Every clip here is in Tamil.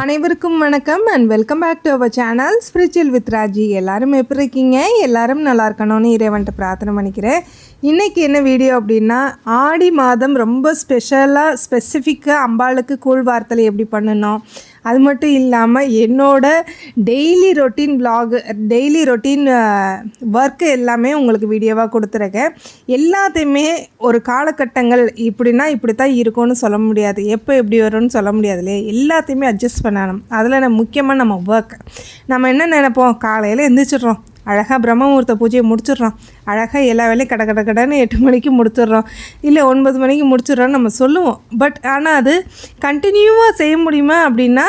அனைவருக்கும் வணக்கம் and welcome back to our channel spiritual with Raji எல்லாரும் எப்படி இருக்கீங்க? எல்லாரும் நல்லா இருக்கணும்னு இறைவன்ட்டு பிரார்த்தனை பண்ணிக்கிறேன். இன்றைக்கி என்ன வீடியோ அப்படின்னா ஆடி மாதம் ரொம்ப ஸ்பெஷலாக ஸ்பெசிஃபிக்காக அம்பாளுக்கு கூழ் வார்த்தலை எப்படி பண்ணணும் அது மட்டும் இல்லாமல் என்னோட daily routine vlog daily routine work எல்லாமே உங்களுக்கு வீடியோவாக கொடுத்துருக்கேன். எல்லாத்தையுமே ஒரு காலகட்டங்கள் இப்படின்னா இப்படி தான் இருக்கும்னு சொல்ல முடியாது. எப்போ எப்படி வரும்னு சொல்ல முடியாது இல்லையா? எல்லாத்தையுமே அட்ஜஸ்ட் பண்ணணும். அதில் நம்ம முக்கியமாக நம்ம ஒர்க் நம்ம என்ன நினைப்போம்? காலையில் எந்திரிச்சிடுறோம். அழகாக பிரம்மமுகூர்த்த பூஜையை முடிச்சிடுறோம். அழகாக எல்லா வேலையும் கட கட கடன்னு எட்டு மணிக்கு முடிச்சிடுறோம். இல்லை ஒன்பது மணிக்கு முடிச்சிடுறோம்னு நம்ம சொல்லுவோம். பட் ஆனால் அது கண்டினியூவாக செய்ய முடியுமா அப்படின்னா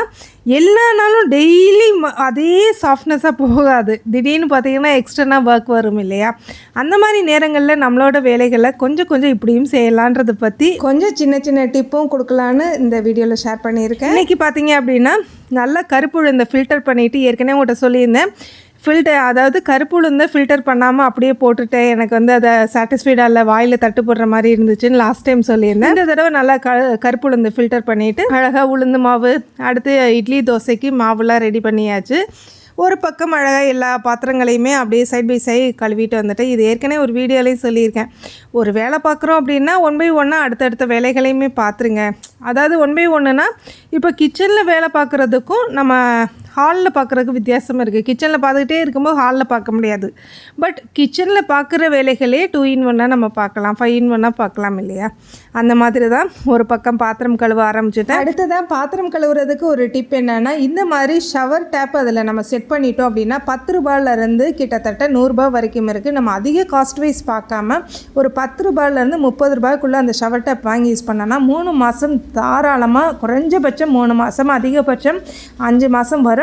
எல்லா நாளும் டெய்லி அதே சாஃப்ட்னஸாக போகாது. திடீர்னு பார்த்தீங்கன்னா எக்ஸ்டர்னாக ஒர்க் வரும் இல்லையா? அந்த மாதிரி நேரங்களில் நம்மளோட வேலைகளை கொஞ்சம் கொஞ்சம் இப்படியும் செய்யலான்றதை பற்றி கொஞ்சம் சின்ன சின்ன டிப்பும் கொடுக்கலான்னு இந்த வீடியோவில் ஷேர் பண்ணியிருக்கேன். இன்றைக்கி பார்த்தீங்க அப்படின்னா நல்லா கருப்பு உளுந்த ஃபில்டர் பண்ணிவிட்டு ஏற்கனவே உங்கள்கிட்ட சொல்லியிருந்தேன். ஃபில்டர் அதாவது கருப்பு உளுந்த ஃபில்டர் பண்ணாமல் அப்படியே போட்டுட்டேன். எனக்கு வந்து அதை சாட்டிஸ்ஃபைடாக இல்லை வாயில் தட்டு போடுற மாதிரி இருந்துச்சுன்னு லாஸ்ட் டைம் சொல்லியிருந்தேன். இந்த தடவை நல்லா க கருப்பு உளுந்து ஃபில்டர் பண்ணிவிட்டு அழகாக உளுந்து மாவு அடுத்து இட்லி தோசைக்கு மாவுலாம் ரெடி பண்ணியாச்சு. ஒரு பக்கம் அழகாக எல்லா பாத்திரங்களையுமே அப்படியே சைட் பை சைட் கழுவிட்டு வந்துட்டேன். இது ஏற்கனவே ஒரு வீடியோலையும் சொல்லியிருக்கேன். ஒரு வேலை பார்க்குறோம் அப்படின்னா ஒன் பை ஒன்னாக அடுத்தடுத்த வேலைகளையுமே பார்த்துருங்க. அதாவது ஒன் பை ஒன்றுனா இப்போ கிச்சனில் வேலை பார்க்குறதுக்கும் நம்ம ஹாலில் பார்க்குறதுக்கு வித்தியாசமாக இருக்குது கிச்சனில் பார்த்துக்கிட்டே இருக்கும்போது ஹாலில் பார்க்க முடியாது. பட் கிச்சனில் பார்க்குற வேலைகளே டூ இன் ஒன்னாக நம்ம பார்க்கலாம். ஃபைவ் இன் ஒன்னாக பார்க்கலாம் இல்லையா? அந்த மாதிரி தான் ஒரு பக்கம் பாத்திரம் கழுவ ஆரம்பிச்சுட்டேன். அடுத்ததான் பாத்திரம் கழுவுறதுக்கு ஒரு டிப் என்னென்னா இந்த மாதிரி ஷவர் டேப் அதில் நம்ம செட் பண்ணிட்டோம் அப்படின்னா பத்து ரூபாயிலேருந்து கிட்டத்தட்ட நூறுரூபா வரைக்கும் இருக்குது நம்ம அதிக காஸ்ட் வைஸ் பார்க்காம ஒரு பத்து ரூபாயிலேருந்து முப்பது ரூபாய்க்குள்ளே அந்த ஷவர் டேப் வாங்கி யூஸ் பண்ணோன்னா மூணு மாதம் தாராளமாக குறைஞ்சபட்சம் மூணு மாதம் அதிகபட்சம் அஞ்சு மாதம் வரும்.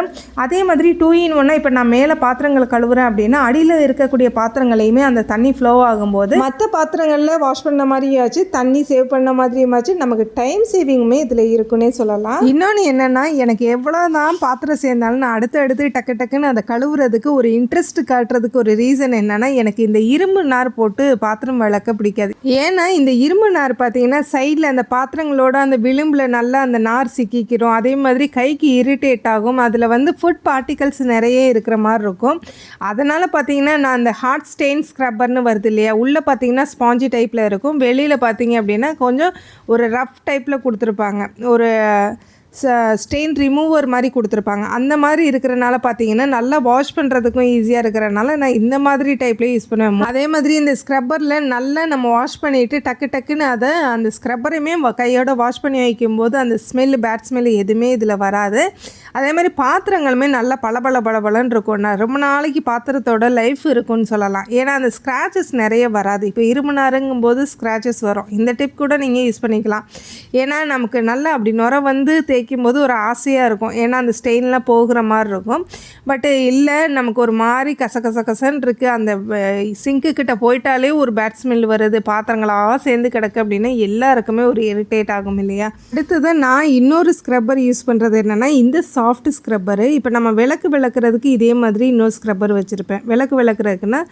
அதே மாதிரி டூ இன் ஒன்னாக இப்போ நான் மேலே பாத்திரங்களை கழுவுறேன் அப்படின்னா அடியில் இருக்கக்கூடிய பாத்திரங்களையுமே அந்த தண்ணி ஃப்ளோ ஆகும்போது மற்ற பாத்திரங்களில் வாஷ் பண்ண மாதிரியாச்சு தண்ணி சேவ் பண்ண மாதிரியுமாச்சு நமக்கு டைம் சேவிங்குமே இதில் இருக்குன்னே சொல்லலாம். இன்னொன்று என்னென்னா எனக்கு எவ்வளோ தான் பாத்திரம் சேர்ந்தாலும் நான் அடுத்து அடுத்து டக்கு டக்குன்னு அதை கழுவுறதுக்கு ஒரு இன்ட்ரெஸ்ட் காட்டுறதுக்கு ஒரு ரீசன் என்னென்னா எனக்கு இந்த இரும்பு நார் போட்டு பாத்திரம் வளர்க்க பிடிக்காது. ஏன்னா இந்த இரும்பு நார் பார்த்தீங்கன்னா சைடில் அந்த பாத்திரங்களோட அந்த விளிம்பில் நல்லா அந்த நார் சிக்கிக்கிறோம். அதே மாதிரி கைக்கு இரிட்டேட் ஆகும். அதில் வந்து ஃபுட் பார்ட்டிகல்ஸ் நிறைய இருக்கிற மாதிரி இருக்கும். அதனால் பார்த்தீங்கன்னா நான் அந்த ஹார்ட் ஸ்டெயின் ஸ்க்ரப்பர்னு வருது இல்லையா உள்ளே பார்த்தீங்கன்னா ஸ்பாஞ்சி டைப்பில் இருக்கும். வெளியில் பார்த்தீங்க அப்படின்னா கொஞ்சம் ஒரு ரஃப் டைப்பில் கொடுத்துருப்பாங்க. ஒரு ஸ்டெயின் ரிமூவர் மாதிரி கொடுத்துருப்பாங்க. அந்த மாதிரி இருக்கிறனால பார்த்தீங்கன்னா நல்லா வாஷ் பண்ணுறதுக்கும் ஈஸியாக இருக்கிறனால நான் இந்த மாதிரி டைப்லேயே யூஸ் பண்ணுவேன். அதே மாதிரி இந்த ஸ்க்ரப்பரில் நல்லா நம்ம வாஷ் பண்ணிவிட்டு டக்கு டக்குன்னு அதை அந்த ஸ்க்ரப்பரையுமே கையோட வாஷ் பண்ணி வைக்கும்போது அந்த ஸ்மெல் பேட் ஸ்மெல் எதுவுமே இதில் வராது. அதே மாதிரி பாத்திரங்களுமே நல்லா பளபள பளபளன்னு இருக்கும். நான் ரொம்ப நாளைக்கு பாத்திரத்தோட லைஃப் இருக்கும்னு சொல்லலாம். ஏன்னா அந்த ஸ்க்ராச்சஸ் நிறைய வராது. இப்போ இரும்பு நாருங்கும் போது ஸ்க்ராச்சஸ் வரும். இந்த டிப் கூட நீங்கள் யூஸ் பண்ணிக்கலாம். ஏன்னா நமக்கு நல்லா அப்படி நுர வந்து தேய்க்கும் போது ஒரு ஆசையாக இருக்கும். ஏன்னா அந்த ஸ்டெயின்லாம் போகிற மாதிரி இருக்கும். பட்டு இல்லை நமக்கு ஒரு மாதிரி கச கசன்னு இருக்குது அந்த சிங்க்கு கிட்ட போயிட்டாலே ஒரு பேட் ஸ்மெல் வருது. பாத்திரங்களாக சேர்ந்து கிடக்கு அப்படின்னா எல்லாருக்குமே ஒரு இரிட்டேட் ஆகும் இல்லையா? அடுத்தது நான் இன்னொரு ஸ்க்ரப்பர் யூஸ் பண்ணுறது என்னென்னா இந்த சாஃப்ட் ஸ்க்ரப்பரு இப்போ நம்ம விளக்கு விளக்குறதுக்கு இதே மாதிரி இன்னொரு ஸ்க்ரப்பர் வச்சுருப்பேன். விளக்கு விளக்குறதுக்குன்னா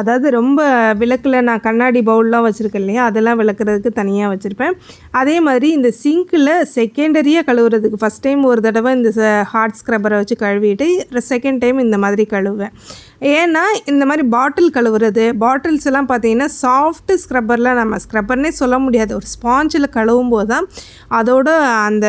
அதாவது ரொம்ப விளக்கில் நான் கண்ணாடி பவுல்லாம் வச்சுருக்கேன் இல்லையா? அதெல்லாம் விளக்குறதுக்கு தனியாக வச்சுருப்பேன். அதே மாதிரி இந்த சிங்க்கில் செகண்டரியாக கழுவுறதுக்கு ஃபஸ்ட் டைம் ஒரு தடவை இந்த ஹார்ட் ஸ்க்ரப்பரை வச்சு கழுவிட்டு செகண்ட் டைம் இந்த மாதிரி கழுவுவேன். ஏன்னா இந்த மாதிரி பாட்டில் கழுவுறது பாட்டில்ஸ் எல்லாம் பார்த்தீங்கன்னா சாஃப்ட் ஸ்க்ரப்பரில் நம்ம ஸ்க்ரப்பர்னே சொல்ல முடியாது. ஒரு ஸ்பாஞ்சில் கழுவும் போது தான் அதோட அந்த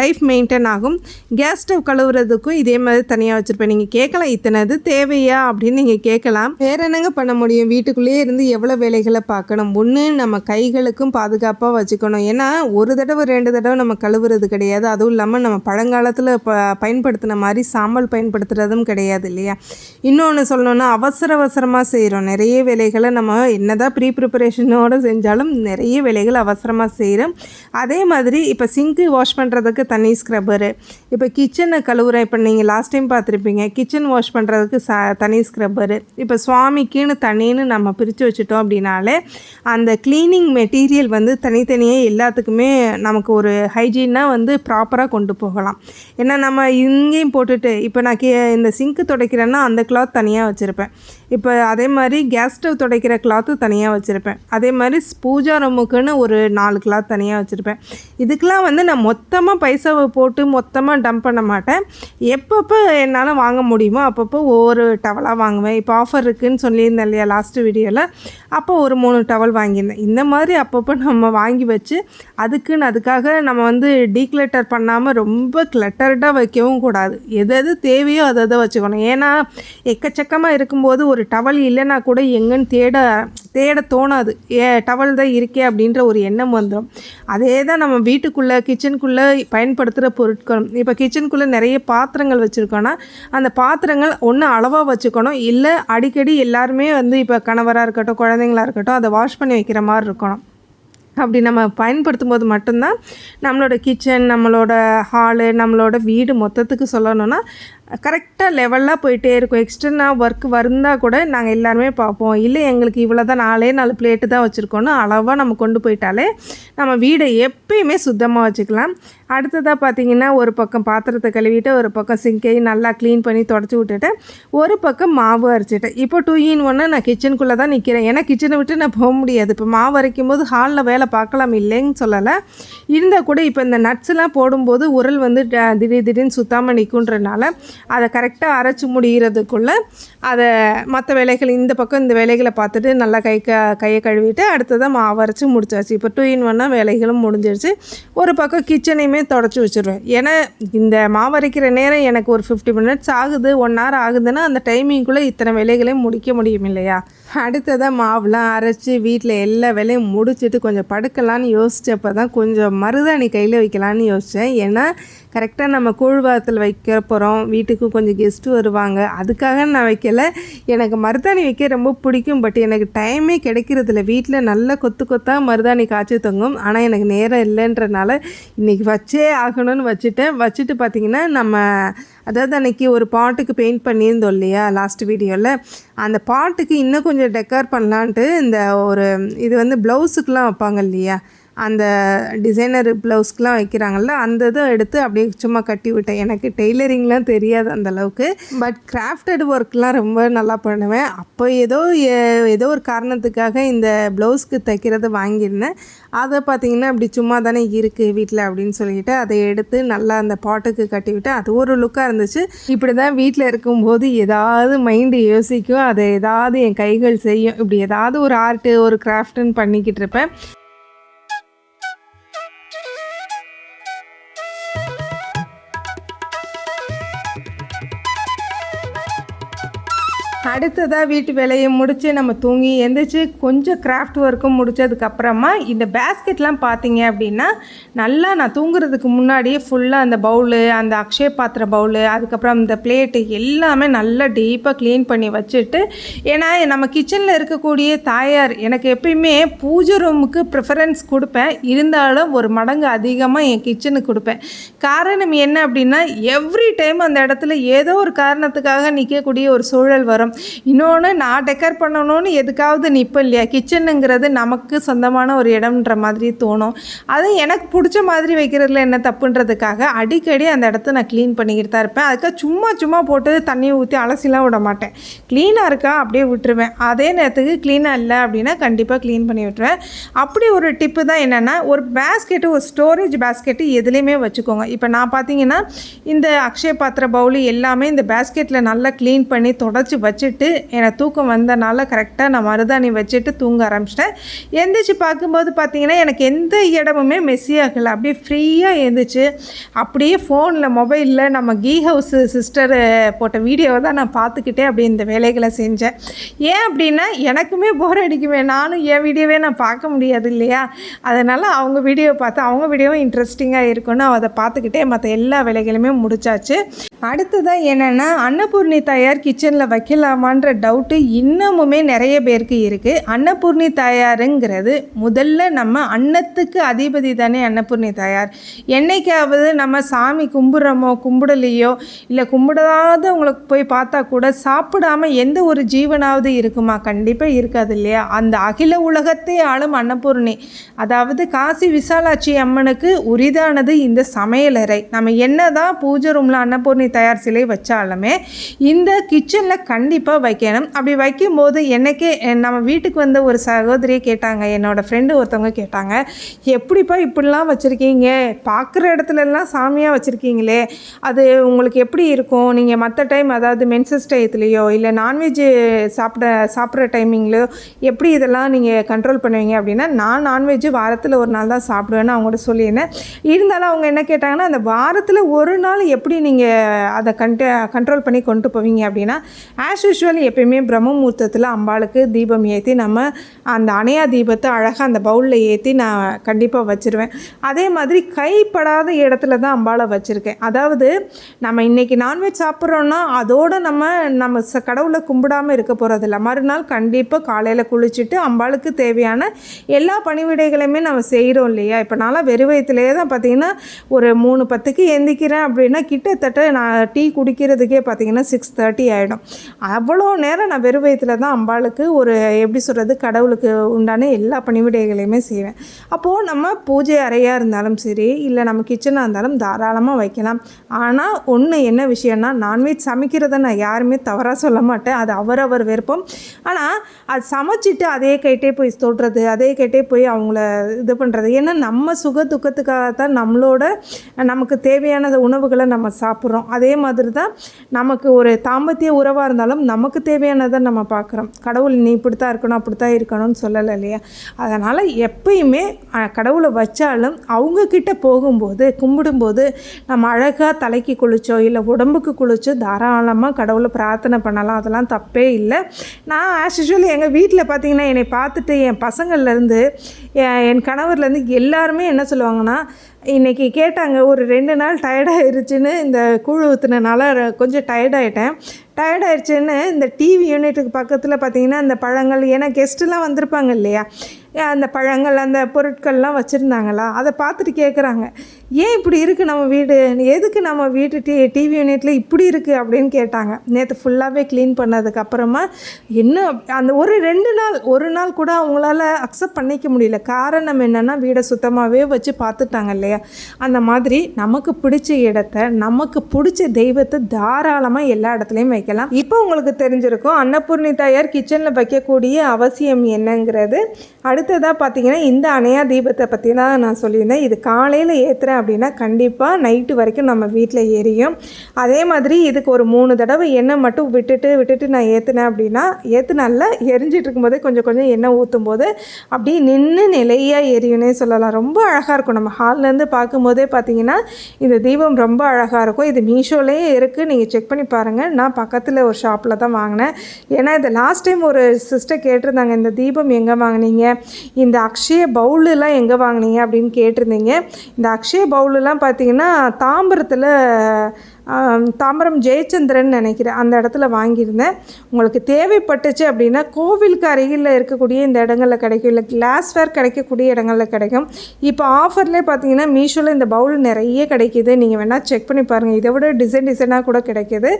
லைஃப் மெயின்டைன் ஆகும். கேஸ் ஸ்டவ் கழுவுறதுக்கும் இதே மாதிரி தனியாக வச்சுருப்பேன். நீங்கள் கேட்கலாம் இத்தனை இது தேவையா அப்படின்னு நீங்கள் கேட்கலாம் வேறு என்னங்க பண்ண முடியும்? வீட்டுக்குள்ளேயே இருந்து எவ்வளோ வேலைகளை பார்க்கணும்? ஒன்று நம்ம கைகளுக்கும் பாதுகாப்பாக வச்சுக்கணும். ஏன்னா ஒரு தடவை ரெண்டு தடவை நம்ம கழுவுறது கிடையாது. அதுவும் இல்லாமல் நம்ம பழங்காலத்தில் ப பயன்படுத்தின மாதிரி சாம்பல் பயன்படுத்துகிறதும் கிடையாது இல்லையா? இன்னொன்று சொல்லணுன்னா அவசர அவசரமாக செய்கிறோம் நிறைய வேலைகளை நம்ம என்ன தான் ப்ரீ ப்ரிப்பரேஷனோடு செஞ்சாலும் நிறைய வேலைகள் அவசரமாக செய்கிறோம் அதே மாதிரி இப்போ சிங்க்கு வாஷ் பண்ணுறதுக்கு தனி ஸ்க்ரப்பரு இப்போ கிச்சனை கழுவுற இப்போ நீங்கள் லாஸ்ட் டைம் பார்த்துருப்பீங்க கிச்சன் வாஷ் பண்ணுறதுக்கு ச தனி ஸ்க்ரப்பரு இப்போ சுவாமிக்குன்னு தனின்னு நம்ம பிரித்து வச்சுட்டோம் அப்படின்னாலே அந்த க்ளீனிங் மெட்டீரியல் வந்து தனித்தனியாக எல்லாத்துக்குமே நமக்கு ஒரு ஹைஜீனாக வந்து ப்ரா ப்ராப்பராக கொண்டு போகலாம். ஏன்னா நம்ம இங்கேயும் போட்டுட்டு இப்போ நான் கே இந்த சிங்க்கு துடைக்கிறேன்னா அந்த கிளாத் தனியாக வச்சுருப்பேன். இப்போ அதே மாதிரி கேஸ் ஸ்டவ் துடைக்கிற கிளாத்து தனியாக வச்சுருப்பேன். அதே மாதிரி பூஜா ரூமுக்குன்னு ஒரு நாலு கிளாத் தனியாக வச்சுருப்பேன். இதுக்கெலாம் வந்து நான் மொத்தமாக பைசாவை போட்டு மொத்தமாக டம்ப் பண்ண மாட்டேன். எப்பப்போ என்னால் வாங்க முடியுமோ அப்பப்போ ஒவ்வொரு டவலாக வாங்குவேன். இப்போ ஆஃபர் இருக்குதுன்னு சொல்லியிருந்தேன் இல்லையா லாஸ்ட்டு வீடியோவில் அப்போ ஒரு மூணு டவல் வாங்கியிருந்தேன். இந்த மாதிரி அப்பப்போ நம்ம வாங்கி வச்சு அதுக்குன்னு அதுக்காக நம்ம வந்து டீக்ளட்டர் பண்ணாமல் ரொம்ப கிளட்டர்டாக வைக்கவும் கூடாது. எது எது தேவையோ அதை அதை வச்சுக்கணும். ஏன்னா எக்கச்சக்கமாக இருக்கும்போது ஒரு டவல் இல்லைன்னா கூட எங்கன்னு தேட தேட தோணாது. ஏ டவல் தான் இருக்கே அப்படின்ற ஒரு எண்ணம் வந்துடும் அதே தான் நம்ம வீட்டுக்குள்ளே கிச்சனுக்குள்ளே பயன்படுத்துகிற பொருட்கள் இப்போ கிச்சனுக்குள்ளே நிறைய பாத்திரங்கள் வச்சுருக்கோன்னா அந்த பாத்திரங்கள் ஒன்று அளவாக வச்சுக்கணும். இல்லை அடிக்கடி எல்லாருமே வந்து இப்போ கணவராக இருக்கட்டும் குழந்தைங்களா இருக்கட்டும் அதை வாஷ் பண்ணி வைக்கிற மாதிரி இருக்கணும். அப்படி நம்ம பயன்படுத்தும் போது மட்டும்தான் நம்மளோட கிச்சன் நம்மளோட ஹாலு நம்மளோட வீடு மொத்தத்துக்கு சொல்லணும்னா கரெக்டாக லெவலாக போயிட்டே இருக்கும். எக்ஸ்டர்னாக ஒர்க் வந்தால் கூட நாங்கள் எல்லாருமே பார்ப்போம். இல்லை எங்களுக்கு இவ்வளோ தான் நாலே நாலு பிளேட்டு தான் வச்சுருக்கோன்னு அளவாக நம்ம கொண்டு போயிட்டாலே நம்ம வீடை எப்பயுமே சுத்தமாக வச்சுக்கலாம். அடுத்ததாக பார்த்தீங்கன்னா ஒரு பக்கம் பாத்திரத்தை கழுவிட்டு ஒரு பக்கம் சிங்கை நல்லா க்ளீன் பண்ணி தொடச்சி விட்டுட்டு ஒரு பக்கம் மாவு அரைச்சிட்டேன் இப்போ டூ இன் ஒன்று நான் கிச்சனுக்குள்ளே தான் நிற்கிறேன் ஏன்னா கிச்சனை விட்டு நான் போக முடியாது. இப்போ மாவு அரைக்கும் போது ஹாலில் வேலை பார்க்கலாம் இல்லைன்னு சொல்லலை. இருந்தால் கூட இப்போ இந்த நட்ஸ்லாம் போடும்போது உரல் வந்து திடீர் திடீர்னு சுத்தாமல் நிற்குன்றனால அதை கரெக்டாக அரைச்சி முடிகிறதுக்குள்ளே அதை மற்ற வேலைகள் இந்த பக்கம் இந்த வேலைகளை பார்த்துட்டு நல்லா கை க கையை கழுவிட்டு அடுத்ததாக மாவு அரைச்சி முடிச்சாச்சு. இப்போ டூ இன் ஒன்னாக வேலைகளும் முடிஞ்சிருச்சு. ஒரு பக்கம் கிச்சனையுமே தொடச்சி வச்சுருவேன் ஏன்னா இந்த மாவு அரைக்கிற நேரம் எனக்கு ஒரு ஃபிஃப்டி மினிட்ஸ் ஆகுது ஒன் ஹவர் ஆகுதுன்னா அந்த டைமிங்குள்ளே இத்தனை வேலைகளையும் முடிக்க முடியும் இல்லையா? அடுத்ததாக மாவுலாம் அரைச்சி வீட்டில் எல்லா வேலையும் முடிச்சுட்டு கொஞ்சம் படுக்கலான்னு யோசித்தப்போ தான் கொஞ்சம் மருதாணி கையில் வைக்கலான்னு யோசித்தேன் ஏன்னா கரெக்டாக நம்ம கூழ்வாரத்தில் வைக்க போகிறோம் வீ வீட்டுக்கு கொஞ்சம் கெஸ்ட்டு வருவாங்க. அதுக்காக நான் வைக்கலை. எனக்கு மருதாணி வைக்க ரொம்ப பிடிக்கும். பட் எனக்கு டைமே கிடைக்கிறதில்ல. வீட்டில் நல்ல கொத்து கொத்தாக மருதாணி காய்ச்சி தொங்கும். ஆனால் எனக்கு நேரம் இல்லைன்றனால இன்றைக்கி வச்சே ஆகணும்னு வச்சுட்டேன். வச்சுட்டு பார்த்திங்கன்னா நம்ம அதாவது அன்றைக்கி ஒரு பாட்டுக்கு பெயிண்ட் பண்ணியிருந்தோம் இல்லையா லாஸ்ட் வீடியோவில் அந்த பாட்டுக்கு இன்னும் கொஞ்சம் டெக்கர் பண்ணலான்ட்டு இந்த ஒரு இது வந்து ப்ளவுஸுக்கெலாம் வைப்பாங்க இல்லையா அந்த டிசைனர் ப்ளவுஸ்க்கெலாம் வைக்கிறாங்கல்ல அந்த இதை எடுத்து அப்படியே சும்மா கட்டி விட்டேன். எனக்கு டெய்லரிங்லாம் தெரியாது அந்த அளவுக்கு. பட் கிராஃப்டட் ஒர்க்லாம் ரொம்ப நல்லா பண்ணுவேன். அப்போ ஏதோ ஏதோ ஒரு காரணத்துக்காக இந்த ப்ளவுஸ்க்கு தைக்கிறத வாங்கியிருந்தேன். அதை பார்த்திங்கன்னா அப்படி சும்மா தானே இருக்குது வீட்டில் அப்படின்னு சொல்லிட்டு அதை எடுத்து நல்லா அந்த பாட்டுக்கு கட்டி அது ஒரு லுக்காக இருந்துச்சு. இப்படி தான் வீட்டில் இருக்கும்போது ஏதாவது மைண்டு யோசிக்கும். அதை ஏதாவது என் கைகள் செய்யும். இப்படி ஏதாவது ஒரு ஆர்ட்டு ஒரு கிராஃப்ட்டுன்னு பண்ணிக்கிட்டு இருப்பேன். அடுத்ததாக வீட்டு வேலையை முடித்து நம்ம தூங்கி எந்திரிச்சு கொஞ்சம் கிராஃப்ட் ஒர்க்கும் முடித்ததுக்கப்புறமா இந்த பேஸ்கெட்லாம் பார்த்தீங்க அப்படின்னா நல்லா நான் தூங்குறதுக்கு முன்னாடியே ஃபுல்லாக அந்த பவுலு அந்த அக்ஷய பாத்திர பவுலு அதுக்கப்புறம் இந்த பிளேட்டு எல்லாமே நல்லா டீப்பாக க்ளீன் பண்ணி வச்சுட்டு ஏன்னா நம்ம கிச்சனில் இருக்கக்கூடிய தாயார் எனக்கு எப்பயுமே பூஜை ரூமுக்கு ப்ரிஃபரன்ஸ் கொடுப்பேன். இருந்தாலும் ஒரு மடங்கு அதிகமாக என் கிச்சனுக்கு கொடுப்பேன். காரணம் என்ன அப்படின்னா எவ்ரி டைம் அந்த இடத்துல ஏதோ ஒரு காரணத்துக்காக நிற்கக்கூடிய ஒரு சூழல் வரும். இன்னொன்று நான் டெக்கர் பண்ணணும்னு எதுக்காவது நிற்பேன் இல்லையா? கிச்சனுங்கிறது நமக்கு சொந்தமான ஒரு இடம்ன்ற மாதிரி தோணும். அது எனக்கு பிடிச்ச மாதிரி வைக்கிறதுல என்ன தப்புன்றதுக்காக அடிக்கடி அந்த இடத்த நான் க்ளீன் பண்ணிக்கிட்டு தான் இருப்பேன். அதுக்காக சும்மா சும்மா போட்டு தண்ணியை ஊற்றி அலசிலாம் விட மாட்டேன். க்ளீனாக இருக்கா? அப்படியே விட்டுருவேன். அதே நேரத்துக்கு க்ளீனாக இல்லை அப்படின்னா கண்டிப்பாக க்ளீன் பண்ணி விட்டுருவேன். அப்படி ஒரு டிப்பு தான் என்னென்னா ஒரு பேஸ்கெட்டு ஒரு ஸ்டோரேஜ் பேஸ்கெட்டு எதுலேயுமே வச்சுக்கோங்க. இப்போ நான் பார்த்தீங்கன்னா இந்த அக்ஷய பாத்திர பவுலு எல்லாமே இந்த பேஸ்கெட்டில் நல்லா க்ளீன் பண்ணி தொடச்சி வச்சு வச்சுட்டு எனக்கு தூக்கம் வந்தனால கரெக்டாக நான் மருதாணி வச்சுட்டு தூங்க ஆரம்பிச்சிட்டேன். எந்திரிச்சு பார்க்கும்போது பார்த்தீங்கன்னா எனக்கு எந்த இடமுமே மெஸ்ஸி ஆகலை அப்படியே ஃப்ரீயாக எழுந்திரிச்சு அப்படியே ஃபோனில் மொபைலில் நம்ம கீ ஹவுஸ் சிஸ்டர் போட்ட வீடியோவை தான் நான் பார்த்துக்கிட்டே அப்படி இந்த வேலைகளை செஞ்சேன். ஏன் அப்படின்னா எனக்குமே போர் அடிக்குமே. நானும் என் வீடியோவே நான் பார்க்க முடியாது இல்லையா? அதனால் அவங்க வீடியோ பார்த்து அவங்க வீடியோவும் இன்ட்ரெஸ்டிங்காக இருக்குன்னு அதை பார்த்துக்கிட்டே மற்ற எல்லா வேலைகளுமே முடிச்சாச்சு. அடுத்ததாக என்னென்னா அன்னபூர்ணி தாயார் கிச்சனில் வைக்கலாமான்ற டவுட்டு இன்னமுமே நிறைய பேருக்கு இருக்குது அன்னபூர்ணி தாயாருங்கிறது முதல்ல நம்ம அன்னத்துக்கு அதிபதி தானே அன்னபூர்ணி தாயார். என்றைக்காவது நம்ம சாமி கும்பிட்றோமோ கும்பிடலையோ இல்லை கும்பிடாதவங்களுக்கு போய் பார்த்தா கூட சாப்பிடாம எந்த ஒரு ஜீவனாவது இருக்குமா? கண்டிப்பாக இருக்காது இல்லையா? அந்த அகில உலகத்தை ஆளும் அன்னபூர்ணி. அதாவது காசி விசாலாட்சி அம்மனுக்கு உரிதானது இந்த சமையலறை. நம்ம என்ன தான் பூஜை ரூமில் அன்னபூர்ணி தயார் சிலை வச்சாலுமே இந்த கிச்சனில் கண்டிப்பாக வைக்கணும். அப்படி வைக்கும்போது என்னைக்கே நம்ம வீட்டுக்கு வந்த ஒரு சகோதரியை கேட்டாங்க என்னோடய ஃப்ரெண்டு ஒருத்தவங்க கேட்டாங்க எப்படிப்பா இப்படிலாம் வச்சுருக்கீங்க? பார்க்குற இடத்துலலாம் சாமியாக வச்சுருக்கீங்களே. அது உங்களுக்கு எப்படி இருக்கும்? நீங்கள் மற்ற டைம் அதாவது மென்சஸ் டயத்துலேயோ இல்லை நான்வெஜ் சாப்பிட சாப்பிட்ற டைமிங்லையோ எப்படி இதெல்லாம் நீங்கள் கண்ட்ரோல் பண்ணுவீங்க? அப்படின்னா நான் நான்வெஜ் வாரத்தில் ஒரு நாள் தான் சாப்பிடுவேன்னு அவங்கள்ட்ட சொல்லியிருந்தேன். இருந்தாலும் அவங்க என்ன கேட்டாங்கன்னா அந்த வாரத்தில் ஒரு நாள் எப்படி நீங்கள் அதை கண்ட கண்ட்ரோல் பண்ணி கொண்டு போவீங்க அப்படின்னா ஆஸ் யூஷுவல் எப்பயுமே பிரம்ம முகூர்த்தத்தில் அம்பாளுக்கு தீபம் ஏற்றி நம்ம அந்த அணையா தீபத்தை அழகாக அந்த பவுலில் ஏற்றி நான் கண்டிப்பாக வச்சுருவேன். அதே மாதிரி கைப்படாத இடத்துல தான் அம்பாளை வச்சுருக்கேன். அதாவது நம்ம இன்றைக்கி நான்வெஜ் சாப்பிட்றோன்னா அதோடு நம்ம நம்ம ச கடவுளை கும்பிடாமல் இருக்க போகிறதில்ல மறுநாள் கண்டிப்பாக காலையில் குளிச்சுட்டு அம்பாளுக்கு தேவையான எல்லா பணிவிடைகளையுமே நம்ம செய்கிறோம் இல்லையா? இப்போ நான்லாம் வெறும் தான் பார்த்தீங்கன்னா ஒரு மூணு பத்துக்கு எந்திக்கிறேன் அப்படின்னா கிட்டத்தட்ட நான் டீ குடிக்கிறதுக்கே பார்த்தீங்கன்னா சிக்ஸ் தேர்ட்டி ஆகிடும் அவ்வளோ நேரம் நான் வெறும் வயிற்றுல தான் அம்பாளுக்கு ஒரு எப்படி சொல்கிறது கடவுளுக்கு உண்டான எல்லா பணிவிடைகளையுமே செய்வேன். அப்போது நம்ம பூஜை அறையாக இருந்தாலும் சரி இல்லை நம்ம கிச்சனாக இருந்தாலும் தாராளமாக வைக்கலாம். ஆனால் ஒன்று என்ன விஷயம்னா நான்வெஜ் சமைக்கிறத நான் யாருமே தவறாக சொல்ல மாட்டேன். அது அவரவர் விருப்பம். ஆனால் அது சமைச்சிட்டு அதே கைட்டே போய் தொடுறது அதே கைட்டே போய் அவங்கள இது பண்ணுறது ஏன்னா நம்ம சுக துக்கத்துக்காக தான் நம்மளோட நமக்கு தேவையான உணவுகளை நம்ம சாப்பிட்றோம். அதே மாதிரி தான் நமக்கு ஒரு தாம்பத்திய உறவாக இருந்தாலும் நமக்கு தேவையானதை நம்ம பார்க்குறோம். கடவுள் நீ இப்படி தான் இருக்கணும் அப்படி தான் இருக்கணும்னு சொல்லலை இல்லையா? அதனால் எப்பயுமே கடவுளை வச்சாலும் அவங்கக்கிட்ட போகும்போது கும்பிடும்போது நம்ம அழகாக தலைக்கு குளிச்சோ இல்லை உடம்புக்கு குளிச்சோ தாராளமாக கடவுளை பிரார்த்தனை பண்ணலாம். அதெல்லாம் தப்பே இல்லை. நான் ஆஸ் யூஷுவல் எங்கள் வீட்டில் பார்த்தீங்கன்னா என்னை பார்த்துட்டு என் பசங்கள்லேருந்து என் கணவர்லேருந்து எல்லாருமே என்ன சொல்லுவாங்கன்னா இன்றைக்கி கேட்டாங்க ஒரு ரெண்டு நாள் டயர்டாயிருச்சுன்னு இந்த கூழ் ஊற்றுனனால கொஞ்சம் டயர்டாயிட்டேன் டயர்டாயிருச்சுன்னு இந்த டிவி யூனிட்டுக்கு பக்கத்தில் பார்த்தீங்கன்னா இந்த பழங்கள் ஏன்னா கெஸ்ட்டுலாம் வந்திருப்பாங்க இல்லையா? அந்த பழங்கள் அந்த பொருட்கள்லாம் வச்சுருந்தாங்களா? அதை பார்த்துட்டு கேட்குறாங்க ஏன் இப்படி இருக்குது நம்ம வீடு? எதுக்கு நம்ம வீட்டு டி டிவி யூனிட்டில் இப்படி இருக்குது அப்படின்னு கேட்டாங்க. நேற்று ஃபுல்லாகவே க்ளீன் பண்ணதுக்கப்புறமா என்ன அந்த ஒரு ரெண்டு நாள் ஒரு நாள் கூட அவங்களால அக்செப்ட் பண்ணிக்க முடியல. காரணம் என்னென்னா வீடை சுத்தமாகவே வச்சு பார்த்துட்டாங்க இல்லையா? அந்த மாதிரி நமக்கு பிடிச்ச இடத்த நமக்கு பிடிச்ச தெய்வத்தை தாராளமாக எல்லா இடத்துலையும் வைக்கலாம். இப்போ உங்களுக்கு தெரிஞ்சிருக்கும் அன்னபூர்ணி தாயார் கிச்சனில் வைக்கக்கூடிய அவசியம் என்னங்கிறது. அடுத்ததாக பார்த்தீங்கன்னா இந்த அணையா தீபத்தை பற்றி தான் நான் சொல்லியிருந்தேன். இது காலையில் ஏற்றுறேன் அப்படின்னா கண்டிப்பாக நைட்டு வரைக்கும் நம்ம வீட்டில் எரியும் அதே மாதிரி இதுக்கு ஒரு மூணு தடவை எண்ணெய் மட்டும் விட்டுட்டு விட்டுட்டு நான் ஏற்றுனேன் அப்படின்னா ஏற்றுனால எரிஞ்சிட்டு இருக்கும்போதே கொஞ்சம் கொஞ்சம் எண்ணெய் ஊற்றும் போது அப்படியே நின்று நிலையாக எரியும்னே சொல்லலாம். ரொம்ப அழகாக இருக்கும். நம்ம ஹால்லேருந்து பார்க்கும்போதே பார்த்தீங்கன்னா இந்த தீபம் ரொம்ப அழகாக இருக்கும். இது மீஷோலேயே இருக்குது நீங்கள் செக் பண்ணி பாருங்கள் நான் பக்கத்தில் ஒரு ஷாப்பில் தான் வாங்கினேன். ஏன்னா இது லாஸ்ட் டைம் ஒரு சிஸ்டர் கேட்டிருந்தாங்க இந்த தீபம் எங்கே வாங்கினீங்க? இந்த அக்ஷய பவுலெலாம் எங்கே வாங்குனீங்க? அப்படின்னு கேட்டிருந்தீங்க. இந்த அக்ஷய பவுலெலாம் பார்த்தீங்கன்னா தாம்பரத்தில் தாம்பரம் ஜெயச்சந்திரன் நினைக்கிறேன் அந்த இடத்துல வாங்கியிருந்தேன். உங்களுக்கு தேவைப்பட்டுச்சு அப்படின்னா கோவிலுக்கு அருகில் இருக்கக்கூடிய இந்த இடங்களில் கிடைக்கும். இல்லை கிளாஸ்வேர் கிடைக்கக்கூடிய இடங்களில் கிடைக்கும். இப்போ ஆஃபர்லேயே பார்த்தீங்கன்னா மீஷோவில் இந்த பவுல் நிறைய கிடைக்கிது. நீங்கள் வேணால் செக் பண்ணி பாருங்கள் இதை விட டிசைன் டிசைனாக கூட கிடைக்கிது.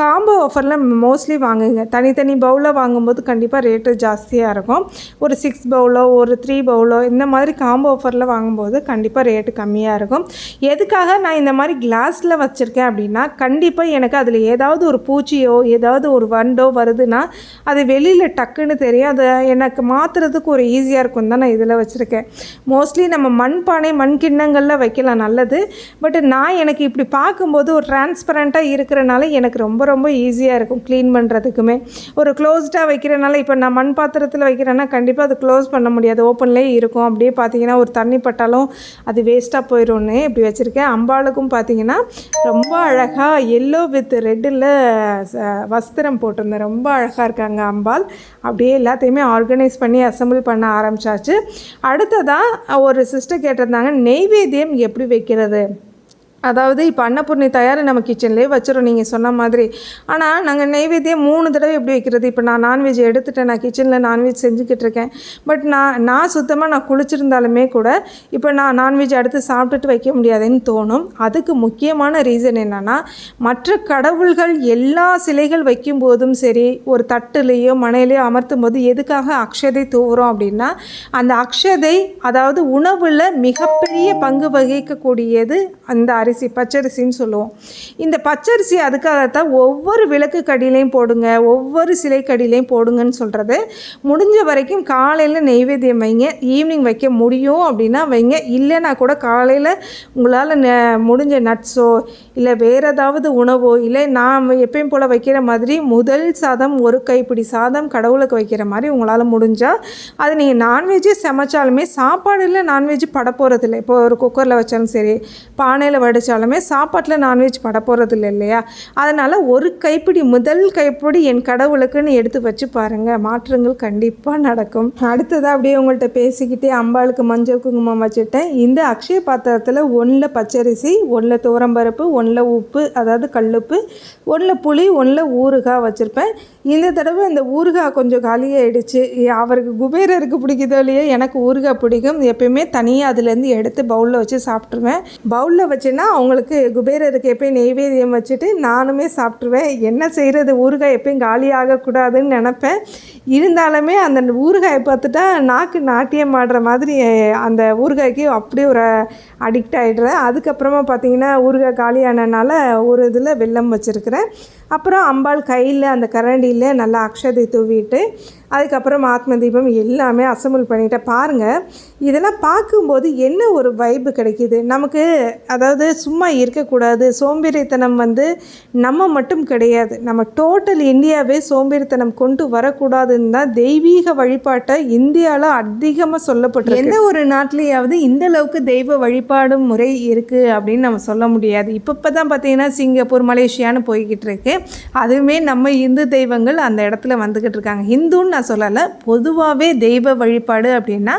காம்போ ஆஃபரில் மோஸ்ட்லி வாங்குங்க. தனித்தனி பவுலாக வாங்கும்போது கண்டிப்பாக ரேட்டு ஜாஸ்தியாக இருக்கும். ஒரு சிக்ஸ் பவுலோ ஒரு த்ரீ பவுலோ இந்த மாதிரி காம்போ ஆஃபரில் வாங்கும்போது கண்டிப்பாக ரேட்டு கம்மியாக இருக்கும். எதுக்காக நான் இந்த மாதிரி கிளாஸில் வச்சுருக்கேன் அப்படின்னு கண்டிப்பாக எனக்கு அதில் ஏதாவது ஒரு பூச்சியோ ஏதாவது ஒரு வண்டோ வருதுன்னா அது வெளியில் டக்குன்னு தெரியும். அதை எனக்கு மாற்றுறதுக்கு ஒரு ஈஸியாக இருக்கும் தான் நான் இதில் வச்சுருக்கேன். மோஸ்ட்லி நம்ம மண்பானை மண் கிண்ணங்களில் வைக்கலாம் நல்லது. பட் நான் எனக்கு இப்படி பார்க்கும்போது ஒரு டிரான்ஸ்பரண்ட்டாக இருக்கிறனால எனக்கு ரொம்ப ரொம்ப ஈஸியாக இருக்கும் க்ளீன் பண்ணுறதுக்குமே ஒரு க்ளோஸ்டாக வைக்கிறனால இப்போ நான் மண் பாத்திரத்தில் வைக்கிறேன்னா கண்டிப்பாக அது க்ளோஸ் பண்ண முடியாது. ஓப்பன்லேயே இருக்கும். அப்படியே பார்த்தீங்கன்னா ஒரு தண்ணி பட்டாலும் அது வேஸ்ட்டாக போயிடும்னு இப்படி வச்சுருக்கேன். அம்பாளுக்கும் பார்த்தீங்கன்னா ரொம்ப அழகாக எல்லோ வித் ரெட்டில் வஸ்திரம் போட்டிருந்தேன். ரொம்ப அழகாக இருக்காங்க அம்பாள். அப்படியே எல்லாத்தையுமே ஆர்கனைஸ் பண்ணி அசெம்பிள் பண்ண ஆரம்பிச்சாச்சு. அடுத்ததாக ஒரு சிஸ்டர் கேட்டிருந்தாங்க நெய்வேத்தியம் எப்படி வைக்கிறது? அதாவது இப்போ அன்னபூர்ணி தயார் நம்ம கிச்சன்லேயே வச்சிடும் நீங்கள் சொன்ன மாதிரி. ஆனால் நாங்கள் நெய்வேத்தியம் மூணு தடவை எப்படி வைக்கிறது? இப்போ நான் நான்வெஜ் எடுத்துட்டேன் நான் கிச்சனில் நான்வெஜ் செஞ்சுக்கிட்டு இருக்கேன். பட் நான் நான் சுத்தமாக நான் குளிச்சிருந்தாலுமே கூட இப்போ நான் நான்வெஜ் அடுத்து சாப்பிட்டுட்டு வைக்க முடியாதுன்னு தோணும். அதுக்கு முக்கியமான ரீசன் என்னென்னா மற்ற கடவுள்கள் எல்லா சிலைகள் வைக்கும்போதும் சரி ஒரு தட்டுலேயோ மனையிலையோ அமர்த்தும் போது எதுக்காக அக்ஷதை தூவுறோம் அப்படின்னா அந்த அக்ஷதை அதாவது உணவில் மிகப்பெரிய பங்கு வகிக்கக்கூடியது அந்த அரிசி பச்சரிசின்னு சொல்லுவோம். இந்த பச்சரிசி அதுக்காகத்தான் ஒவ்வொரு விளக்கு கடியிலையும் போடுங்க ஒவ்வொரு சிலை கடியிலையும் போடுங்கன்னு சொல்கிறது முடிஞ்ச வரைக்கும் காலையில் நெய்வேத்தியம் வைங்க ஈவினிங் வைக்க முடியும் அப்படின்னா வைங்க. இல்லைன்னா கூட காலையில் உங்களால் ந முடிஞ்ச நட்ஸோ இல்லை வேறு ஏதாவது உணவோ இல்லை நான் எப்பயும் போல் வைக்கிற மாதிரி முதல் சாதம் ஒரு கைப்பிடி சாதம் கடவுளுக்கு வைக்கிற மாதிரி உங்களால் முடிஞ்சால் அது நீங்கள் நான்வெஜ்ஜே சமைச்சாலுமே சாப்பாடு இல்லை நான்வெஜ் பட போகிறதில்ல இப்போ ஒரு குக்கரில் வச்சாலும் சரி பானையில் வடித்தாலுமே சாப்பாட்டில் நான்வெஜ் பட போகிறதில்ல இல்லையா? அதனால் ஒரு கைப்பிடி முதல் கைப்பிடி என் கடவுளுக்குன்னு எடுத்து வச்சு பாருங்கள் மாற்றங்கள் கண்டிப்பாக நடக்கும். அடுத்ததாக அப்படியே உங்கள்கிட்ட பேசிக்கிட்டே அம்பாளுக்கு மஞ்சள் குங்குமம் வச்சுட்டேன். இந்த அக்ஷய பாத்திரத்தில் ஒன்றில் பச்சரிசி ஒன்றில் துவரம்பருப்பு ஒன்றில் உப்பு அதாவது கல்லுப்பு ஒன்றில் புளி ஒன்றில் ஊறுகாய் வச்சுருப்பேன். இந்த தடவை இந்த ஊறுகாய் கொஞ்சம் காலியாகிடுச்சு அவருக்கு குபேரருக்கு பிடிக்குதோ இல்லையோ எனக்கு ஊறுகாய் பிடிக்கும். எப்பயுமே தனியாக அதுலேருந்து எடுத்து பவுலில் வச்சு சாப்பிட்ருவேன் பவுலில் வச்சேன்னா அவங்களுக்கு குபேரருக்கு எப்பயும் நெய்வேதியம் வச்சுட்டு நானுமே சாப்பிட்ருவேன் என்ன செய்கிறது ஊறுகாய் எப்பயும் காலியாகக்கூடாதுன்னு நினப்பேன். இருந்தாலுமே அந்த ஊறுகாயை பார்த்துட்டா நாக்கு நாட்டியம் ஆடுற மாதிரி அந்த ஊறுகாய்க்கு அப்படியே ஒரு அடிக்ட் ஆகிடுறேன் அதுக்கப்புறமா பார்த்தீங்கன்னா ஊறுகாய் காலியானனால ஒரு இதில் வெல்லம் வச்சுருக்கிறேன். அப்புறம் அம்பாள் கையில் அந்த கரண்டி கரண்டியில் நல்லா அக்ஷதை தூவிட்டு அதுக்கப்புறம் ஆத்ம தீபம் எல்லாமே அசம்பிள் பண்ணிட்டேன் பாருங்கள் இதெல்லாம் பார்க்கும்போது என்ன ஒரு வைப்பு கிடைக்கிது? நமக்கு அதாவது சும்மா இருக்கக்கூடாது. சோம்பேறித்தனம் வந்து நம்ம மட்டும் கிடையாது. நம்ம டோட்டல் இந்தியாவே சோம்பேறித்தனம் கொண்டு வரக்கூடாதுன்னு தான் தெய்வீக வழிபாட்டை இந்தியாவில் அதிகமாக சொல்லப்பட்டு எந்த ஒரு நாட்டிலேயாவது இந்த அளவுக்கு தெய்வ வழிபாடு முறை இருக்குது அப்படின்னு நம்ம சொல்ல முடியாது. இப்போ இப்போ தான் பார்த்தீங்கன்னா சிங்கப்பூர் மலேசியான்னு போய்கிட்டு இருக்கு. அதுவுமே நம்ம இந்து தெய்வங்கள் அந்த இடத்துல வந்துக்கிட்டு இருக்காங்க. ஹிந்துன்னு நான் சொல்லலை பொதுவாகவே தெய்வ வழிபாடு அப்படின்னா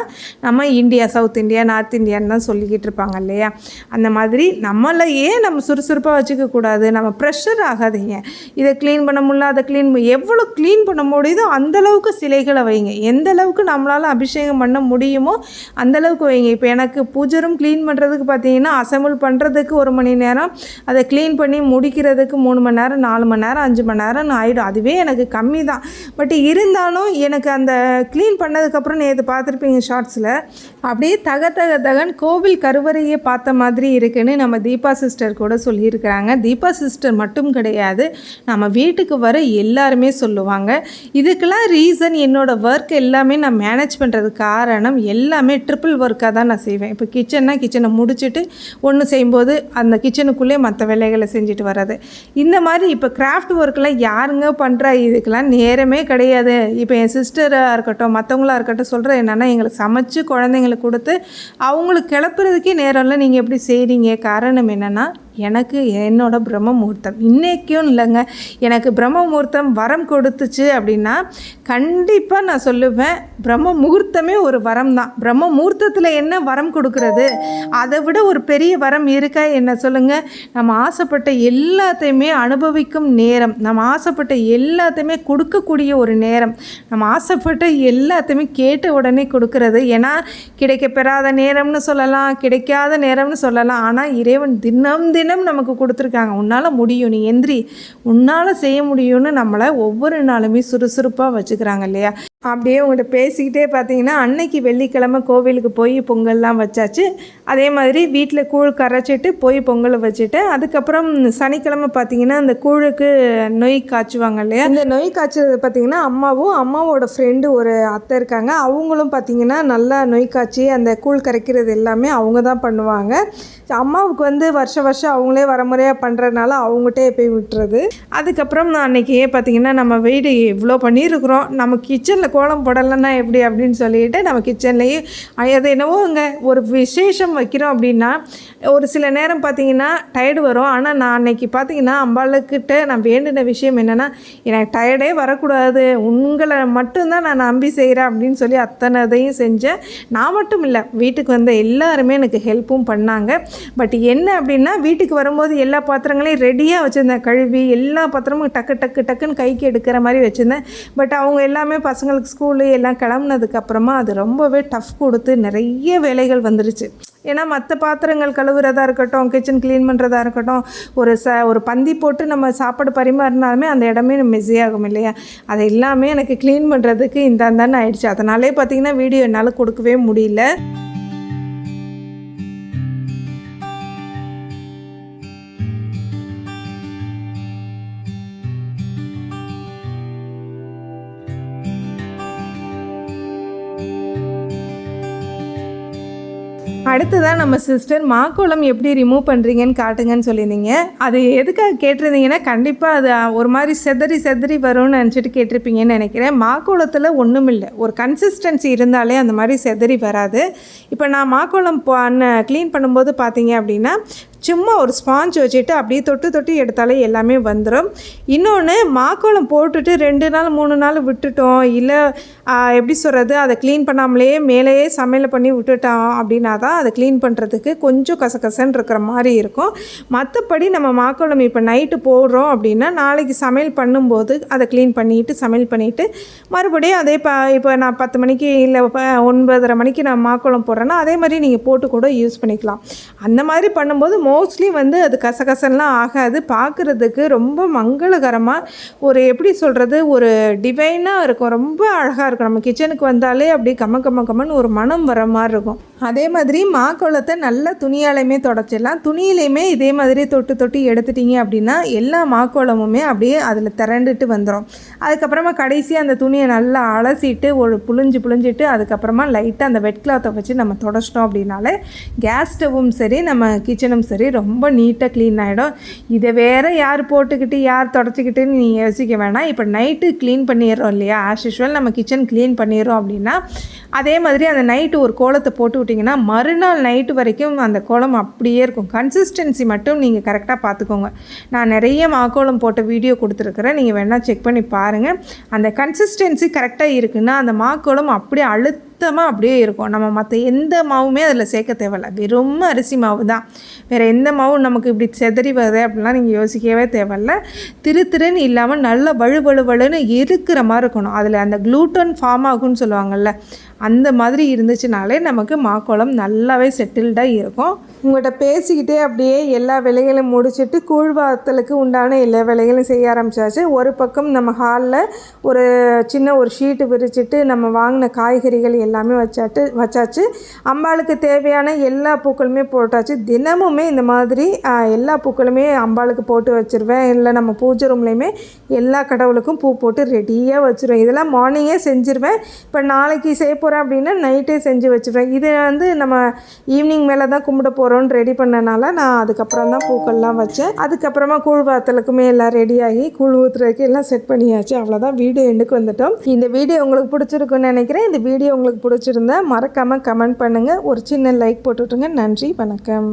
நம்ம இந்தியா சவுத் இந்தியா நார்த் இந்தியான்னு தான் சொல்லிக்கிட்டு இருப்பாங்க இல்லையா? அந்த மாதிரி நம்மளையே நம்ம சுறுசுறுப்பாக வச்சுக்க கூடாது. நம்ம ப்ரெஷர் ஆகாதீங்க. இதை க்ளீன் பண்ண முடியல அதை க்ளீன் எவ்வளோ க்ளீன் பண்ண முடியுதோ அந்தளவுக்கு சிலைகளை வைங்க. எந்த அளவுக்கு நம்மளால் அபிஷேகம் பண்ண முடியுமோ அந்தளவுக்கு வைங்க. இப்போ எனக்கு பூஜரும் க்ளீன் பண்ணுறதுக்கு பார்த்தீங்கன்னா அசம்பிள் பண்ணுறதுக்கு ஒரு மணி நேரம் அதை க்ளீன் பண்ணி முடிக்கிறதுக்கு மூணு மணி நேரம் நாலு மணி நேரம் அஞ்சு மணி நேரம் ஆகிடும் அதுவே எனக்கு கம்மி தான். பட் இருந்தாலும் எனக்கு அந்த க்ளீன் பண்ணதுக்கப்புறம் நேற்று பார்த்துருப்பீங்க ஷார்ட்ஸில் அப்படியே தக தக தகன் கோவில் கருவறையே பார்த்த மாதிரி இருக்குன்னு நம்ம தீபா சிஸ்டர் கூட சொல்லியிருக்கிறாங்க. தீபா சிஸ்டர் மட்டும் கிடையாது நம்ம வீட்டுக்கு வர எல்லாருமே சொல்லுவாங்க. இதுக்கெல்லாம் ரீசன் என்னோடய ஒர்க் எல்லாமே நான் மேனேஜ் பண்ணுறது காரணம் எல்லாமே ட்ரிபிள் ஒர்க்காக தான் நான் செய்வேன். இப்போ கிச்சன்னா கிச்சனை முடிச்சுட்டு ஒன்று செய்யும்போது அந்த கிச்சனுக்குள்ளே மற்ற வேலைகளை செஞ்சுட்டு வர்றது. இந்த மாதிரி இப்போ கிராஃப்ட் ஒர்க்கெலாம் யாருங்க பண்ணுறா இதுக்கெல்லாம் நேரமே கிடையாது. இப்போ என் சிஸ்டராக இருக்கட்டும் மற்றவங்களாக இருக்கட்டும் சொல்கிற என்னென்னா எங்களுக்கு சமைச்சு குழந்தைங்களுக்கு கொடுத்து அவங்களுக்கு கிளப்புறதுக்கே நேரம் நீங்கள் எப்படி செய்கிறீங்க காரணம் என்னென்னா எனக்கு என்னோட பிரம்ம முகூர்த்தம் இன்றைக்கும் இல்லைங்க. எனக்கு பிரம்ம முகூர்த்தம் வரம் கொடுத்துச்சு அப்படின்னா கண்டிப்பாக நான் சொல்லுவேன் பிரம்ம முகூர்த்தமே ஒரு வரம் தான் பிரம்ம முகூர்த்தத்தில் என்ன வரம் கொடுக்குறது? அதை விட ஒரு பெரிய வரம் இருக்கா என்ன சொல்லுங்கள் நம்ம ஆசைப்பட்ட எல்லாத்தையுமே அனுபவிக்கும் நேரம். நம்ம ஆசைப்பட்ட எல்லாத்தையுமே கொடுக்கக்கூடிய ஒரு நேரம். நம்ம ஆசைப்பட்ட எல்லாத்தையுமே கேட்ட உடனே கொடுக்கறது. ஏன்னா கிடைக்க பெறாத நேரம்னு சொல்லலாம் கிடைக்காத நேரம்னு சொல்லலாம். ஆனால் இறைவன் தினம் தினம் நமக்கு கொடுத்துருக்காங்க. உன்னால் முடியும். நீ எந்திரி. உன்னால் செய்ய முடியும்னு நம்மளை ஒவ்வொரு நாளுமே சுறுசுறுப்பாக வச்சுக்கிறாங்க இல்லையா? அப்படியே உங்கள்கிட்ட பேசிக்கிட்டே பார்த்தீங்கன்னா அன்னைக்கு வெள்ளிக்கிழமை கோவிலுக்கு போய் பொங்கல்லாம் வச்சாச்சு. அதே மாதிரி வீட்டில் கூழ் கரைச்சிட்டு போய் பொங்கல் வச்சுட்டு அதுக்கப்புறம் சனிக்கிழமை பார்த்தீங்கன்னா அந்த கூழுக்கு நொய் காய்ச்சுவாங்க இல்லையா? இந்த நொய் காய்ச்சது பார்த்தீங்கன்னா அம்மாவும் அம்மாவோட ஃப்ரெண்டு ஒரு அத்தை இருக்காங்க. அவங்களும் பார்த்தீங்கன்னா நல்லா நொய் காய்ச்சி அந்த கூழ் கரைக்கிறது எல்லாமே அவங்க தான் பண்ணுவாங்க. அம்மாவுக்கு வந்து வருஷ வருஷம் அவங்களே வரமுறையாக பண்ணுறதுனால அவங்ககிட்டே போய் விட்டுறது. அதுக்கப்புறம் நான் பார்த்தீங்கன்னா நம்ம வீடு இவ்வளோ பண்ணியிருக்கிறோம். நம்ம கிச்சனில் கோலம் போடலைன்னா எப்படி அப்படின்னு சொல்லிட்டு நம்ம கிச்சன்லேயே அது என்னவோ அங்கே ஒரு விசேஷம் வைக்கிறோம் அப்படின்னா ஒரு சில நேரம் பார்த்தீங்கன்னா டயர்டு வரும். ஆனால் நான் அன்னைக்கு பார்த்தீங்கன்னா அம்பாளுக்கிட்ட நான் வேண்டின விஷயம் என்னென்னா எனக்கு டயர்டே வரக்கூடாது. உங்களை மட்டும்தான் நான் நம்பி செய்கிறேன் அப்படின்னு சொல்லி அத்தனை இதையும் செஞ்சேன். நான் மட்டும் இல்லை வீட்டுக்கு வந்த எல்லாருமே எனக்கு ஹெல்ப்பும் பண்ணாங்க. பட் என்ன அப்படின்னா வீட்டுக்கு வரும்போது எல்லா பாத்திரங்களையும் ரெடியாக வச்சுருந்தேன். கழுவி எல்லா பாத்திரமும் டக்கு டக்கு டக்குன்னு கைக்கு எடுக்கிற மாதிரி வச்சுருந்தேன். பட் அவங்க எல்லாமே பசங்களுக்கு ஸ்கூலு எல்லாம் கிளம்புனதுக்கப்புறமா அது ரொம்பவே டஃப் கொடுத்து நிறைய வேலைகள் வந்துருச்சு. ஏன்னா மற்ற பாத்திரங்கள் கழுவுறதா இருக்கட்டும் கிச்சன் க்ளீன் பண்ணுறதா இருக்கட்டும் ஒரு ச ஒரு பந்தி போட்டு நம்ம சாப்பாடு பரிமாறினாலுமே அந்த இடமே மெஸ்ஸி ஆகும் இல்லையா? அது எல்லாமே எனக்கு க்ளீன் பண்ணுறதுக்கு இந்த தானே ஆயிடுச்சு. அதனாலே பார்த்தீங்கன்னா வீடியோ என்னால் கொடுக்கவே முடியல. அடுத்ததாக நம்ம சிஸ்டர் மாக்கோளம் எப்படி ரிமூவ் பண்ணுறீங்கன்னு காட்டுங்கன்னு சொல்லியிருந்தீங்க. அது எதுக்காக கேட்டிருந்தீங்கன்னா கண்டிப்பாக அது ஒரு மாதிரி செதறி செதறி வரும்னு நினச்சிட்டு கேட்டிருப்பீங்கன்னு நினைக்கிறேன். மாக்கோளத்தில் ஒன்றும் இல்லை. ஒரு கன்சிஸ்டன்சி இருந்தாலே அந்த மாதிரி செதறி வராது. இப்போ நான் மாக்கோளம் பண்ண க்ளீன் பண்ணும்போது பார்த்தீங்க அப்படின்னா சும்மா ஒரு ஸ்பாஞ்ச் வச்சுட்டு அப்படியே தொட்டு தொட்டு எடுத்தாலே எல்லாமே வந்துடும் இன்னொன்று மாக்கோளம் போட்டுட்டு ரெண்டு நாள் மூணு நாள் விட்டுட்டோம். இல்லை எப்படி சொல்கிறது அதை க்ளீன் பண்ணாமலே மேலேயே சமையல் பண்ணி விட்டுட்டோம் அப்படின்னா தான் அதை க்ளீன் பண்ணுறதுக்கு கொஞ்சம் கசகசன்னு இருக்கிற மாதிரி இருக்கும். மற்றபடி நம்ம மாக்கோளம் இப்போ நைட்டு போடுறோம் அப்படின்னா நாளைக்கு சமையல் பண்ணும்போது அதை க்ளீன் பண்ணிவிட்டு சமையல் பண்ணிவிட்டு மறுபடியும் அதே ப இப்போ நான் பத்து மணிக்கு இல்லை ஒன்பதரை மணிக்கு நான் மாக்கோளம் போடுறேன்னா அதே மாதிரி நீங்கள் போட்டு கூட யூஸ் பண்ணிக்கலாம். அந்த மாதிரி பண்ணும்போது மோஸ்ட்லி வந்து அது கசகசன்லாம் ஆகாது. பார்க்குறதுக்கு ரொம்ப மங்களகரமாக ஒரு எப்படி சொல்கிறது ஒரு டிவைனாக இருக்கும். ரொம்ப அழகாக இருக்கும். நம்ம கிச்சனுக்கு வந்தாலே அப்படி கம்ம கம்ம கம்மன்னு ஒரு மனம் வர மாதிரி இருக்கும். அதே மாதிரி மாக்கோளத்தை நல்லா துணியாலையுமே தொடச்சிடலாம். துணியிலையுமே இதே மாதிரி தொட்டு தொட்டு எடுத்துட்டிங்க அப்படின்னா எல்லா மாக்கோளமுமே அப்படியே அதில் திரண்டுட்டு வந்துடும் அதுக்கப்புறமா கடைசியாக அந்த துணியை நல்லா அலசிட்டு ஒரு புழிஞ்சு புழிஞ்சிட்டு அதுக்கப்புறமா லைட்டாக அந்த வெட் கிளாத்தை வச்சு நம்ம தொடச்சிட்டோம் அப்படின்னாலே கேஸ் ஸ்டவ்வும் சரி நம்ம கிச்சனும் சரி ரொம்ப நீட்டாக க்ளீன் ஆகிடும் இதை வேறு யார் போட்டுக்கிட்டு யார் தொடச்சிக்கிட்டுன்னு நீங்கள் யோசிக்க வேணாம். இப்போ நைட்டு க்ளீன் பண்ணிடுறோம் இல்லையா? ஆஸ் யூஷுவல் நம்ம கிச்சன் க்ளீன் பண்ணிடுறோம் அப்படின்னா அதே மாதிரி அந்த நைட்டு ஒரு கோலத்தை போட்டு போட்டிங்கன்னா மறுநாள் நைட்டு வரைக்கும் அந்த கோலம் அப்படியே இருக்கும். கன்சிஸ்டன்சி மட்டும் நீங்கள் கரெக்டாக பார்த்துக்கோங்க. நான் நிறைய மாக்கோலம் போட்ட வீடியோ கொடுத்துருக்குறேன். நீங்கள் வேணால் செக் பண்ணி பாருங்கள் அந்த கன்சிஸ்டன்சி கரெக்டாக இருக்குன்னா அந்த மாக்கோலம் அப்படியே அழுத்த சுத்தமாக அப்படியே இருக்கும். நம்ம மற்ற எந்த மாவுமே அதில் சேர்க்க தேவையில்ல. வெறும் அரிசி மாவு தான். வேறு எந்த மாவும் நமக்கு இப்படி செதறி வருது அப்படிலாம் நீங்கள் யோசிக்கவே தேவையில்ல. திரு திருன்னு இல்லாமல் நல்ல வழு வலுன்னு இருக்கிற மாதிரி இருக்கணும். அதில் அந்த க்ளூட்டன் ஃபார்ம் ஆகும்னு சொல்லுவாங்கள்ல அந்த மாதிரி இருந்துச்சுனாலே நமக்கு மாக்கோளம் நல்லாவே செட்டில்டாக இருக்கும். உங்கள்கிட்ட பேசிக்கிட்டே அப்படியே எல்லா வேலைகளும் முடிச்சுட்டு கூழ்வாத்தலுக்கு உண்டான எல்லா வேலைகளும் செய்ய ஆரம்பித்தாச்சு ஒரு பக்கம் நம்ம ஹாலில் ஒரு சின்ன ஒரு ஷீட்டு விரிச்சிட்டு நம்ம வாங்கின காய்கறிகள் எல்லாமே வச்சாட்டு வச்சாச்சு. அம்பாளுக்கு தேவையான எல்லா பூக்களுமே போட்டாச்சு. தினமுமே இந்த மாதிரி எல்லா பூக்களுமே அம்பாளுக்கு போட்டு வச்சுருவேன். இல்லை நம்ம பூஜை ரூம்லேயுமே எல்லா கடவுளுக்கும் பூ போட்டு ரெடியாக வச்சுருவேன். இதெல்லாம் மார்னிங்கே செஞ்சுருவேன். இப்போ நாளைக்கு செய்ய போகிறேன் அப்படின்னா நைட்டே செஞ்சு வச்சுருவேன் இது வந்து நம்ம ஈவினிங் மேலே தான் கும்பிட போகிறோன்னு ரெடி பண்ணனால நான் அதுக்கப்புறம் தான் பூக்கள்லாம் வச்சேன். அதுக்கப்புறமா கூழ் வாத்தலுக்குமே எல்லாம் ரெடியாகி கூழ் ஊற்றுறதுக்கு எல்லாம் செட் பண்ணியாச்சு. அவ்வளோதான் வீடியோ எண்டுக்கு வந்துட்டோம். இந்த வீடியோ உங்களுக்கு பிடிச்சிருக்குன்னு நினைக்கிறேன். இந்த வீடியோ உங்களுக்கு பிடிச்சிருந்தா மறக்காமல் கமெண்ட் பண்ணுங்கள் ஒரு சின்ன லைக் போட்டுவிட்டுங்க நன்றி. வணக்கம்.